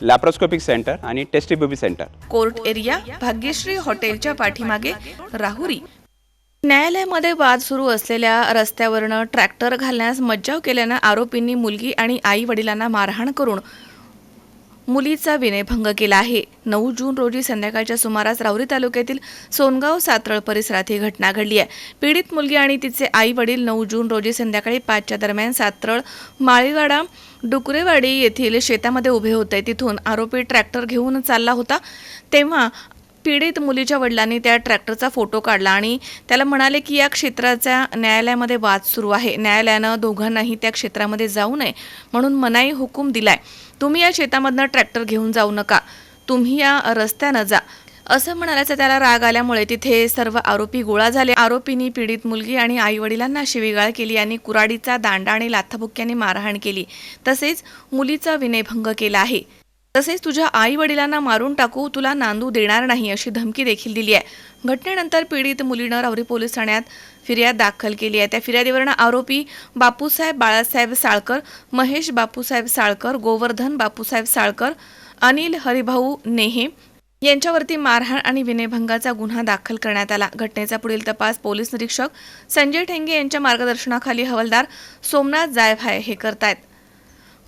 Laparoscopic centre आणि test tube baby centre court area Bhagyashree हॉटेलच्या पाठीमागे राहुरी. न्यायालयामध्ये वाद सुरू असलेल्या रस्त्यावरनं ट्रॅक्टर घालण्यास मज्जाव केल्यानं आरोपींनी मुलगी आणि आई वडिलांना मारहाण करून मुलीचा विनयभंग केला आहे. नऊ जून रोजी संध्याकाळच्या सुमारास राहुरी तालुक्यातील सोनगाव सातरळ परिसरात ही घटना घडली आहे. पीडित मुलगी आणि तिचे आई वडील नऊ जून रोजी संध्याकाळी पाचच्या दरम्यान सातरळ माळीवाडा डुकरेवाडी येथील शेतामध्ये उभे होते. तिथून आरोपी ट्रॅक्टर घेऊन चालला होता. तेव्हा पीडित मुलीच्या वडिलांनी त्या ट्रॅक्टरचा फोटो काढला आणि त्याला म्हणाले की या क्षेत्राचा न्यायालयामध्ये वाद सुरू आहे. न्यायालयानं दोघांनाही त्या क्षेत्रामध्ये जाऊ नये म्हणून मनाई हुकूम दिलाय. तुम्ही या शेतामधनं ट्रॅक्टर घेऊन जाऊ नका. तुम्ही या रस्त्यानं जा. असं म्हणाल्याचा त्याला राग आल्यामुळे तिथे सर्व आरोपी गोळा झाले. आरोपींनी पीडित मुलगी आणि आई वडिलांना शिवीगाळ केली आणि कुराडीचा दांडा आणि लाथाबुक्क्यांनी मारहाण केली. तसेच मुलीचा विनयभंग केला आहे. तसेच तुझ्या आई वडिलांना मारून टाकू तुला नांदू देणार नाही अशी धमकी देखील दिली आहे. घटनेनंतर पीडित मुलीनं रावरी पोलीस ठाण्यात फिर्याद दाखल केली आहे. त्या फिर्यादीवरनं आरोपी बापूसाहेब बाळासाहेब साळकर महेश बापूसाहेब साळकर गोवर्धन बापूसाहेब साळकर अनिल हरिभाऊ नेहे यांच्यावरती मारहाण आणि विनयभंगाचा गुन्हा दाखल करण्यात आला. घटनेचा पुढील तपास पोलीस निरीक्षक संजय ठेंगे यांच्या मार्गदर्शनाखाली हवालदार सोमनाथ जायभाय हे करतायत.